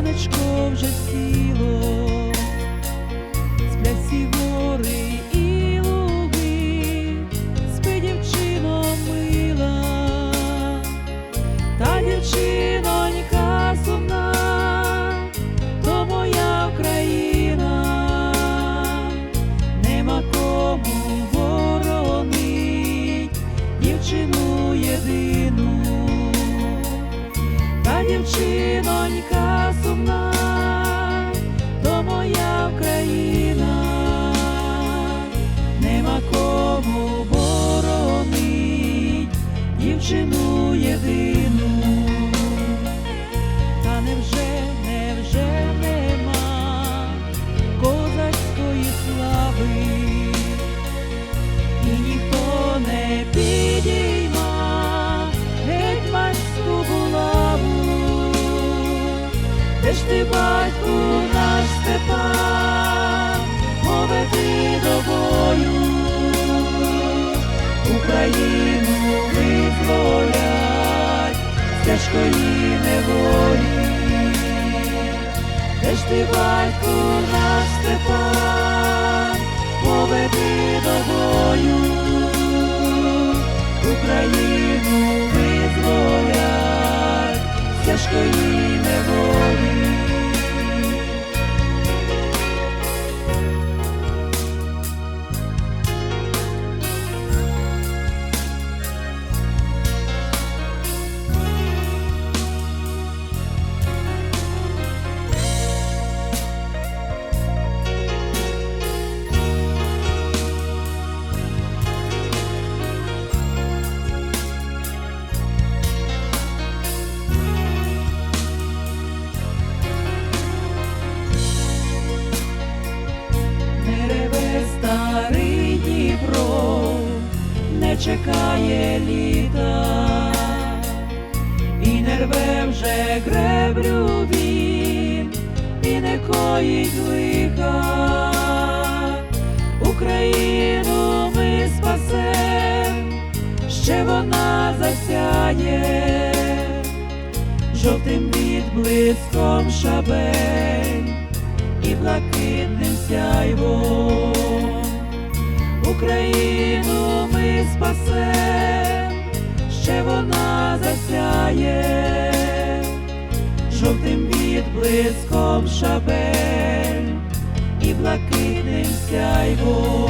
сонечко вже сіло, сплясів. Дівчину єдину, та невже, невже нема козацької слави, і ніхто не підійма гетьманську булаву, де ж ти, батьку наш Степан, поведи до бою, тяжкої неволі, де ж ти, батько, наш Степан, поведи до бою, Україну визволять тяжкої неволі. Чекає літа, і не рве вже греблю він, і не коїть лиха. Україну ми спасем, ще вона засяє, жовтим відблиском шабель і блакитним сяйвом. Україну ми спасем, ще вона засяє, жовтим відблиском шабель і блакитним сяйвом.